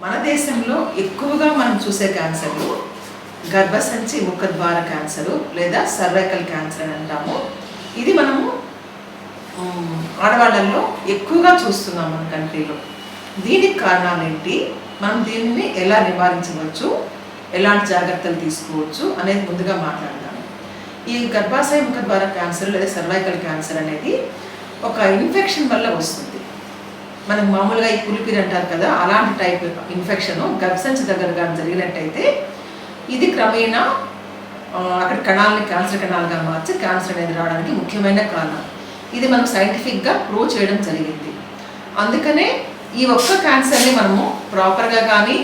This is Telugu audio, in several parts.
మన దేశంలో ఎక్కువగా మనం చూసే క్యాన్సర్లు గర్భసంచి ముఖద్వార క్యాన్సరు లేదా సర్వైకల్ క్యాన్సర్ అని అంటాము. ఇది మనము ఆడవాళ్ళల్లో ఎక్కువగా చూస్తున్నాం మన కంట్రీలో. దీనికి కారణాలు ఏంటి? మనం దీనిని ఎలా నివారించవచ్చు? ఎలాంటి జాగ్రత్తలు తీసుకోవచ్చు? అనేది ముందుగా మాట్లాడదాము. ఈ గర్భాశయ ముఖద్వార క్యాన్సర్ లేదా సర్వైకల్ క్యాన్సర్ అనేది ఒక ఇన్ఫెక్షన్ వల్ల వస్తుంది. మనకు మామూలుగా ఈ పులిపిరి అంటారు కదా అలాంటి టైప్ ఇన్ఫెక్షన్ గర్భసంచి దగ్గర కానీ జరిగినట్టయితే ఇది క్రమేణా అక్కడ కణాలని క్యాన్సర్ కణాలుగా మార్చి క్యాన్సర్ అనేది రావడానికి ముఖ్యమైన కారణం. ఇది మనం సైంటిఫిక్గా ప్రూవ్ చేయడం జరిగింది. అందుకనే ఈ ఒక్క క్యాన్సర్ని మనము ప్రాపర్గా కానీ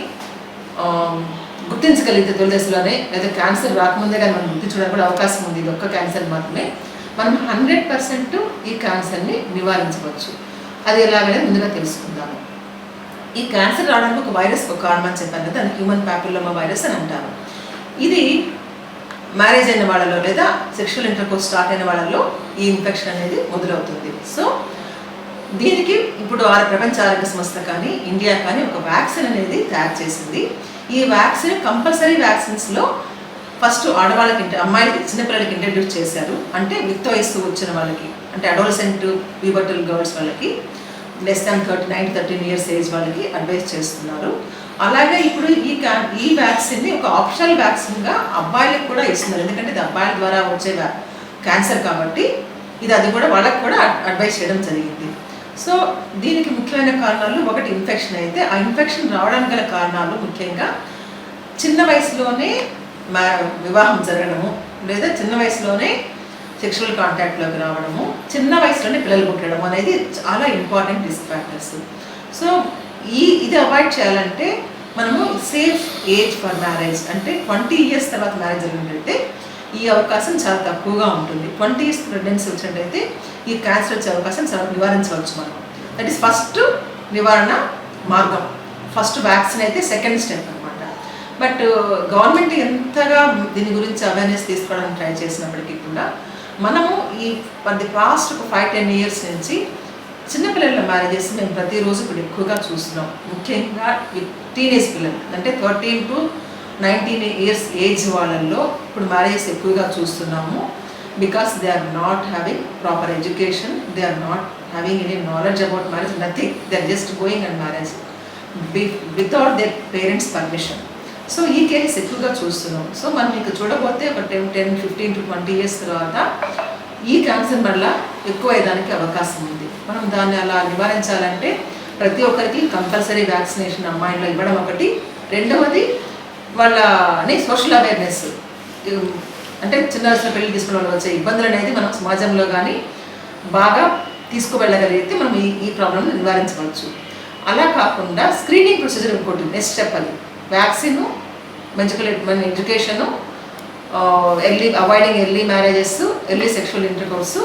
గుర్తించగలిగితే తొలి దశలోనే లేదా క్యాన్సర్ రాకముందే కానీ మనం గుర్తించడానికి కూడా అవకాశం ఉంది. ఇది ఒక్క క్యాన్సర్ మాత్రమే. మనం హండ్రెడ్ పర్సెంట్ ఈ క్యాన్సర్ని నివారించవచ్చు. అది ఎలాగనేది ముందుగా తెలుసుకుందాము. ఈ క్యాన్సర్ రావడానికి ఒక వైరస్ ఒక కారణం అని చెప్పాను కదా దాన్ని హ్యూమన్ ప్యాపిల్లోమా వైరస్ అని అంటారు. ఇది మ్యారేజ్ అయిన వాళ్ళలో లేదా సెక్షువల్ ఇంటర్కోర్స్ స్టార్ట్ అయిన వాళ్ళలో ఈ ఇన్ఫెక్షన్ అనేది మొదలవుతుంది. సో దీనికి ఇప్పుడు ఆ ప్రపంచ ఆరోగ్య సంస్థ కానీ ఇండియా కానీ ఒక వ్యాక్సిన్ అనేది తయారు చేసింది. ఈ వ్యాక్సిన్ కంపల్సరీ వ్యాక్సిన్స్లో ఫస్ట్ ఆడవాళ్ళకి అమ్మాయిలకి చిన్నపిల్లలకి ఇంట్రడ్యూస్ చేశారు. అంటే విత్ వయస్సు వచ్చిన వాళ్ళకి అంటే అడోలసెంట్ ప్యూబర్టల్ గర్ల్స్ వాళ్ళకి less than thirty nine thirteen years age వాళ్ళకి అడ్వైస్ చేస్తున్నారు. అలాగే ఇప్పుడు ఈ క్యా ఈ వ్యాక్సిన్ని ఒక ఆప్షనల్ వ్యాక్సిన్గా అబ్బాయిలకు కూడా ఇస్తున్నారు. ఎందుకంటే ఇది అబ్బాయిల ద్వారా వచ్చే క్యాన్సర్ కాబట్టి ఇది అది కూడా వాళ్ళకి కూడా అడ్వైస్ చేయడం జరిగింది. సో దీనికి ముఖ్యమైన కారణాలు ఒకటి ఇన్ఫెక్షన్ అయితే. ఆ ఇన్ఫెక్షన్ రావడానికి గల కారణాలు ముఖ్యంగా చిన్న వయసులోనే వివాహం జరగడము లేదా చిన్న వయసులోనే సెక్షువల్ కాంటాక్ట్లోకి రావడము చిన్న వయసులోనే పిల్లలు పుట్టడం అనేది చాలా ఇంపార్టెంట్ రిస్క్ ఫ్యాక్టర్స్ సో ఈ ఇది అవాయిడ్ చేయాలంటే మనము సేఫ్ ఏజ్ ఫర్ మ్యారేజ్ అంటే ట్వంటీ ఇయర్స్ తర్వాత మ్యారేజ్ జరిగినట్టయితే ఈ అవకాశం చాలా తక్కువగా ఉంటుంది. ట్వంటీ ఇయర్స్ ప్రెగ్నెన్సీ వచ్చినట్టయితే ఈ క్యాన్సర్ వచ్చే అవకాశం చాలా నివారించవచ్చు మనం. దట్ ఈస్ ఫస్ట్ నివారణ మార్గం. ఫస్ట్ వ్యాక్సిన్ అయితే సెకండ్ స్టెప్ అనమాట బట్ గవర్నమెంట్ ఎంతగా దీని గురించి అవేర్నెస్ తీసుకోవడానికి ట్రై చేసినప్పటికీ కూడా మనము ఈ ది పాస్ట్ ఒక ఫైవ్ టెన్ ఇయర్స్ నుంచి చిన్నపిల్లల మ్యారేజెస్ మేము ప్రతిరోజు ఇప్పుడు ఎక్కువగా చూస్తున్నాం. ముఖ్యంగా టీనేజ్ పిల్లలు అంటే thirteen to nineteen years age వాళ్ళల్లో ఇప్పుడు మ్యారేజెస్ ఎక్కువగా చూస్తున్నాము because they are not having proper education they are not having any knowledge about marriage nothing they are just going and marriage without their parents permission so ఈ కేసెస్ ఎక్కువగా చూస్తున్నాం. సో మనం ఇక చూడబోతే ఒక ten ten fifteen to twenty years తర్వాత ఈ క్యాన్సర్ వల్ల ఎక్కువ అయ్యేదానికి అవకాశం ఉంది. మనం దాన్ని అలా నివారించాలంటే ప్రతి ఒక్కరికి కంపల్సరీ వ్యాక్సినేషన్ అమ్మాయిలో ఇవ్వడం ఒకటి. రెండవది వాళ్ళని సోషల్ అవేర్నెస్. అంటే చిన్న వయసులో పెళ్ళి తీసుకున్న వాళ్ళు వచ్చే ఇబ్బందులు అనేది మనం సమాజంలో కానీ బాగా తీసుకువెళ్ళగలిగితే మనం ఈ ఈ ప్రాబ్లమ్ని నివారించవచ్చు. అలా కాకుండా స్క్రీనింగ్ ప్రొసీజర్ ఇంకోటి నెక్స్ట్ చెప్పాలి. వ్యాక్సిన్ మెజికల్ మన education early avoiding early marriages early sexual intercourse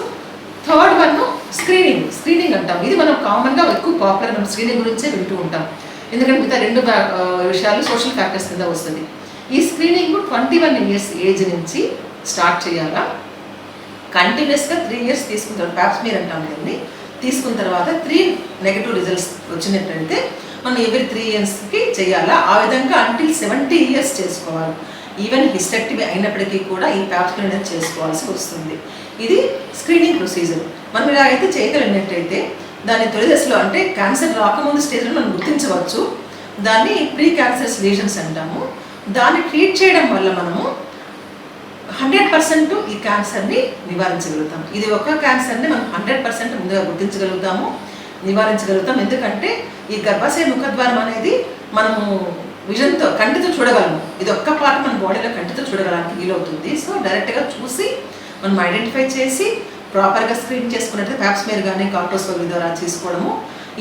third one screening screening అంటాం. ఇది మనం కామన్గా ఎక్కువ పాపులర్ మనం స్క్రీనింగ్ గురించే వింటూ ఉంటాం. ఎందుకంటే మిగతా రెండు విషయాలు సోషల్ ఫ్యాక్టర్స్ కింద వస్తుంది. ఈ screening twenty one years age నుంచి స్టార్ట్ చేయాలా? కంటిన్యూస్గా త్రీ ఇయర్స్ తీసుకున్న తర్వాత ప్యాప్స్ మీరు అంటాం కదండి. తీసుకున్న తర్వాత త్రీ నెగటివ్ రిజల్ట్స్ వచ్చినట్టయితే మనం ఎవ్రీ త్రీ ఇయర్స్కి చేయాలా? ఆ విధంగా అంటిల్ సెవెంటీ ఇయర్స్ చేసుకోవాలి. ఈవెన్ హిస్టెక్టివ్ అయినప్పటికీ కూడా ఈ ప్యాప్స్ అనేది చేసుకోవాల్సి వస్తుంది. ఇది స్క్రీనింగ్ ప్రొసీజర్ మనం ఇలా అయితే చేయగలిగినట్టయితే దాని తొలి దశలో అంటే క్యాన్సర్ రాకముందు స్టేజ్లో మనం గుర్తించవచ్చు. దాన్ని ప్రీ క్యాన్సర్స్ లీజన్స్ అంటాము. దాన్ని ట్రీట్ చేయడం వల్ల మనము హండ్రెడ్ పర్సెంట్ ఈ క్యాన్సర్ని నివారించగలుగుతాం ఇది ఒక క్యాన్సర్ని మనం హండ్రెడ్ పర్సెంట్ ముందుగా గుర్తించగలుగుతాము. నివారించగలుగుతాం. ఎందుకంటే ఈ గర్భాశయ ముఖద్వారం అనేది మనము విజన్తో కంటితో చూడగలము ఇది ఒక్క పార్ట్ మన బాడీలో కంటితో చూడగలడానికి వీలవుతుంది. సో డైరెక్ట్గా చూసి మనం ఐడెంటిఫై చేసి ప్రాపర్గా స్క్రీన్ చేసుకున్నట్లయితే ప్యాప్స్మేర్ కానీ కార్టోస్కోపీ ద్వారా తీసుకోవడము.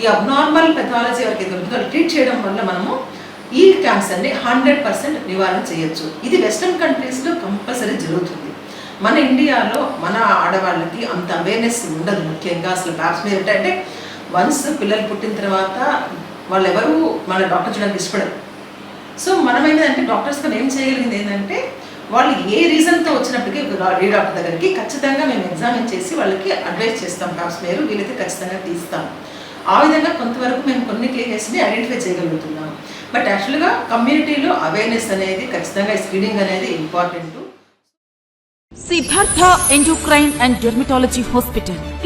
ఈ అబ్నార్మల్ పెథాలజీ వరకు దొరుకుతుందో ట్రీట్ చేయడం వల్ల మనము ఈ క్యాన్సర్ని హండ్రెడ్ పర్సెంట్ నివారణ చేయొచ్చు. ఇది వెస్ట్రన్ కంట్రీస్లో కంపల్సరీ జరుగుతుంది. మన ఇండియాలో మన ఆడవాళ్ళకి అంత అవేర్నెస్ ఉండదు ముఖ్యంగా అసలు ప్యాప్స్మేర్ అంటే వన్స్ పిల్లలు పుట్టిన తర్వాత వాళ్ళు ఎవరు మన డాక్టర్ చూడడానికి ఇష్టపడరు. సో మనం ఏంటంటే డాక్టర్స్తో ఏం చేయగలిగింది ఏంటంటే వాళ్ళు ఏ రీజన్తో వచ్చినప్పటికీ ఏ డాక్టర్ దగ్గరికి ఖచ్చితంగా మేము ఎగ్జామిన్ చేసి వాళ్ళకి అడ్వైస్ చేస్తాం ప్యాప్స్ మీరు వీలైతే ఖచ్చితంగా తీస్తాం. ఆ విధంగా కొంతవరకు మేము కొన్ని కేసెస్ని ఐడెంటిఫై చేయగలుగుతున్నాం. బట్ యాక్చువల్గా కమ్యూనిటీలో అవేర్నెస్ అనేది ఖచ్చితంగా స్క్రీనింగ్ అనేది important Siddhartha endocrine and dermatology hospital